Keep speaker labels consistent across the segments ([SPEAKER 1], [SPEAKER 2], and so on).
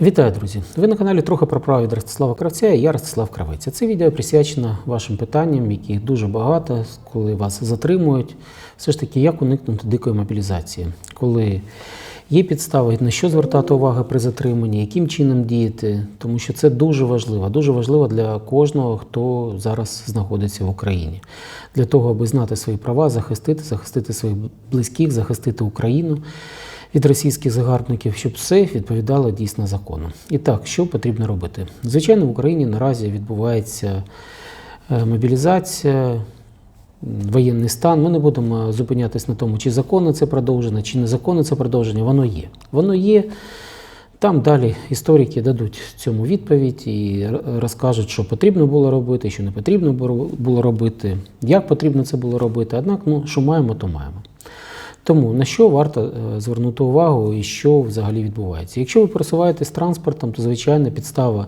[SPEAKER 1] Вітаю, друзі! Ви на каналі трохи про право від Ростислава Кравця і я Ростислав Кравець. Це відео присвячено вашим питанням, яких дуже багато, коли вас затримують. Все ж таки, як уникнути дикої мобілізації, коли є підстави, на що звертати увагу при затриманні, яким чином діяти, тому що це дуже важливо, дуже важливо для кожного, хто зараз знаходиться в Україні, для того, аби знати свої права, захистити, захистити своїх близьких, захистити Україну від російських загарбників, щоб все відповідало дійсно закону. І так, що потрібно робити? Звичайно, в Україні наразі відбувається е, мобілізація, воєнний стан. Ми не будемо зупинятись на тому, чи законно це продовжено, чи незаконно це продовження. Воно є. Воно є. Там далі історики дадуть цьому відповідь і розкажуть, що потрібно було робити, що не потрібно було- було робити, як потрібно це було робити. Однак, ну, що маємо, то маємо. Тому на що варто е, звернути увагу і що взагалі відбувається? Якщо ви пересуваєтесь транспортом, то звичайна підстава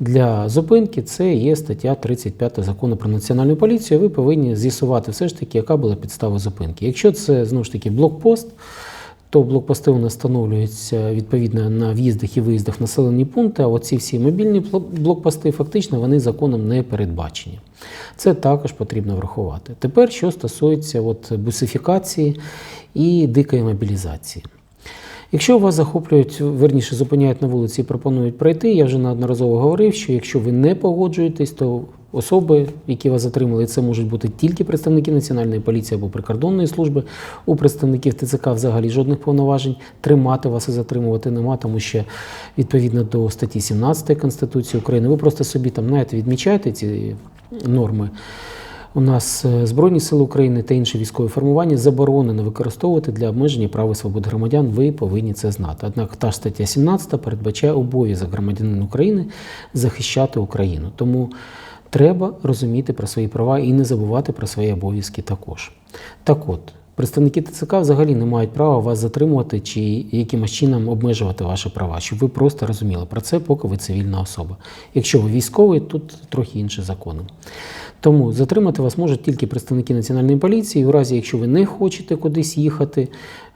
[SPEAKER 1] для зупинки це є стаття 35 закону про національну поліцію. Ви повинні з'ясувати все ж таки, яка була підстава зупинки. Якщо це знову ж таки блокпост, то блокпости у нас встановлюються відповідно на в'їздах і виїздах населені пункти. А оці всі мобільні блокпости фактично вони законом не передбачені. Це також потрібно врахувати. Тепер, що стосується от бусифікації і дикої мобілізації. Якщо вас захоплюють, верніше зупиняють на вулиці і пропонують пройти, я вже неодноразово говорив, що якщо ви не погоджуєтесь, то особи, які вас затримали, це можуть бути тільки представники Національної поліції або прикордонної служби. У представників ТЦК взагалі жодних повноважень тримати вас і затримувати нема, тому що відповідно до статті 17 Конституції України, ви просто собі там знаєте, відмічаєте ці норми. У нас е, Збройні сили України та інші військові формування заборонено використовувати для обмеження прав і свобод громадян. Ви повинні це знати. Однак та ж стаття 17 передбачає обов'язок громадянина України захищати Україну. Тому треба розуміти про свої права і не забувати про свої обов'язки також. Так от. Представники ТЦК взагалі не мають права вас затримувати чи якимось чином обмежувати ваші права, щоб ви просто розуміли про це, поки ви цивільна особа. Якщо ви військовий, тут трохи інші закони. Тому затримати вас можуть тільки представники національної поліції. У разі, якщо ви не хочете кудись їхати,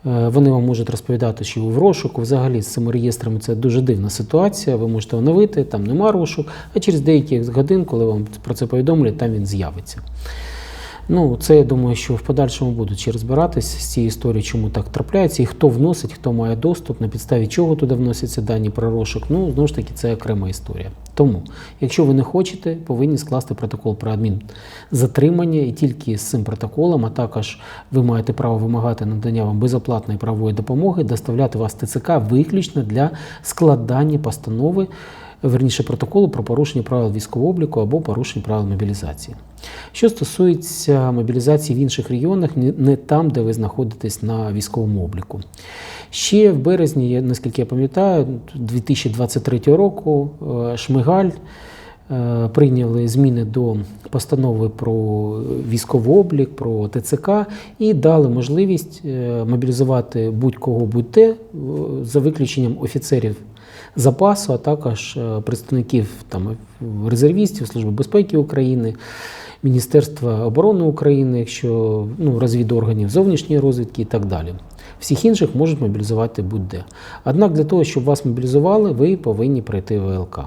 [SPEAKER 1] е, вони вам можуть розповідати, що ви в розшуку. Взагалі з цими реєстрами це дуже дивна ситуація. Ви можете оновити, там нема розшук, а через деякі годин, коли вам про це повідомлять, там він з'явиться. Ну, це я думаю, що в подальшому будуть ще розбиратись з цією історією, чому так трапляється, і хто вносить, хто має доступ, на підставі чого туди вносяться дані про розшук. Ну, знову ж таки, це окрема історія. Тому, якщо ви не хочете, повинні скласти протокол про адмінзатримання, і тільки з цим протоколом, а також ви маєте право вимагати надання вам безоплатної правової допомоги, доставляти вас ТЦК виключно для складання постанови верніше протоколу про порушення правил військового обліку або порушення правил мобілізації. Що стосується мобілізації в інших регіонах, не- там, де ви знаходитесь на військовому обліку. Ще в березні, наскільки я пам'ятаю, 2023 року е, Шмигаль е, прийняли зміни до постанови про військовий облік, про ТЦК і дали можливість е, мобілізувати будь-кого будь-де е, за виключенням офіцерів запасу, а також е, представників там, резервістів Служби безпеки України, Міністерства оборони України, якщо ну, розвідорганів зовнішньої розвідки і так далі. Всіх інших можуть мобілізувати будь-де. Однак для того, щоб вас мобілізували, ви повинні пройти ВЛК.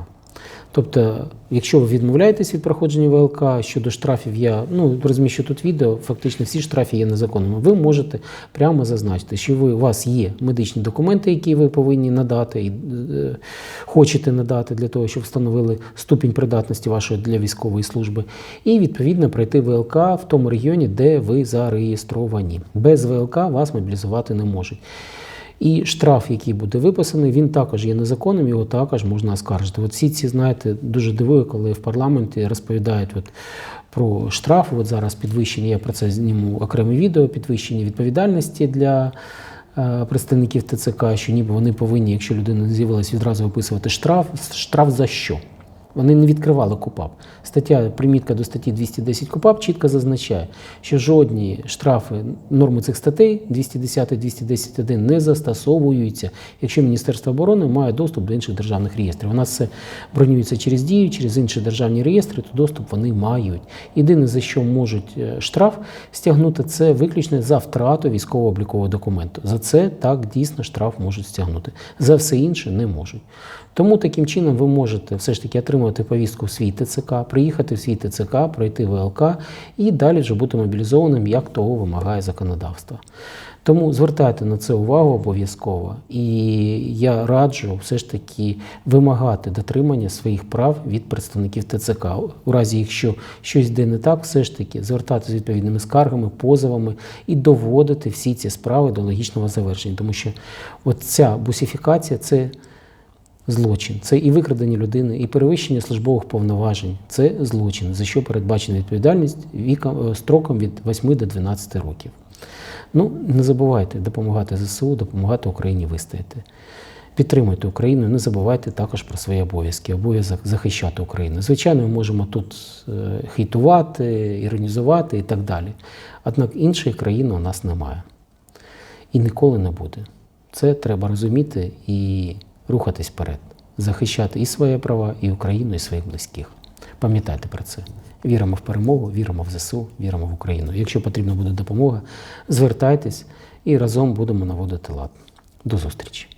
[SPEAKER 1] Тобто, якщо ви відмовляєтесь від проходження ВЛК щодо штрафів, я ну розміщу тут відео, фактично всі штрафи є незаконними. Ви можете прямо зазначити, що ви, у вас є медичні документи, які ви повинні надати і е, хочете надати для того, щоб встановили ступінь придатності вашої для військової служби, і відповідно пройти ВЛК в тому регіоні, де ви зареєстровані. Без ВЛК вас мобілізувати не можуть. І штраф, який буде виписаний, він також є незаконним, його також можна оскаржити. От всі ці, знаєте, дуже дивує, коли в парламенті розповідають от про штраф. От зараз підвищення, я про це зніму окреме відео, підвищення відповідальності для е, представників ТЦК, що ніби вони повинні, якщо людина з'явилась, відразу виписувати штраф. Штраф за що? Вони не відкривали КУПАП. Стаття, примітка до статті 210 КУПАП чітко зазначає, що жодні штрафи норми цих статей 210-210.1 не застосовуються, якщо Міністерство оборони має доступ до інших державних реєстрів. У нас все бронюється через дію, через інші державні реєстри, то доступ вони мають. Єдине, за що можуть е, штраф стягнути, це виключно за втрату військово-облікового документу. За це так дійсно штраф можуть стягнути. За все інше не можуть. Тому таким чином ви можете все ж таки отримувати повістку в свій ТЦК, приїхати в свій ТЦК, пройти ВЛК і далі вже бути мобілізованим, як того вимагає законодавство. Тому звертайте на це увагу обов'язково. І я раджу все ж таки вимагати дотримання своїх прав від представників ТЦК. У разі, якщо щось йде не так, все ж таки звертатися з відповідними скаргами, позовами і доводити всі ці справи до логічного завершення. Тому що от ця бусифікація це злочин. Це і викрадення людини, і перевищення службових повноважень. Це злочин, за що передбачена відповідальність віком, е, строком від 8 до 12 років. Ну, не забувайте допомагати ЗСУ, допомагати Україні вистояти. Підтримуйте Україну, не забувайте також про свої обов'язки, обов'язок захищати Україну. Звичайно, ми можемо тут е, хейтувати, іронізувати і так далі. Однак іншої країни у нас немає. І ніколи не буде. Це треба розуміти і рухатись вперед, захищати і свої права, і Україну, і своїх близьких. Пам'ятайте про це. Віримо в перемогу, віримо в ЗСУ, віримо в Україну. Якщо потрібна буде допомога, звертайтесь і разом будемо наводити лад. До зустрічі!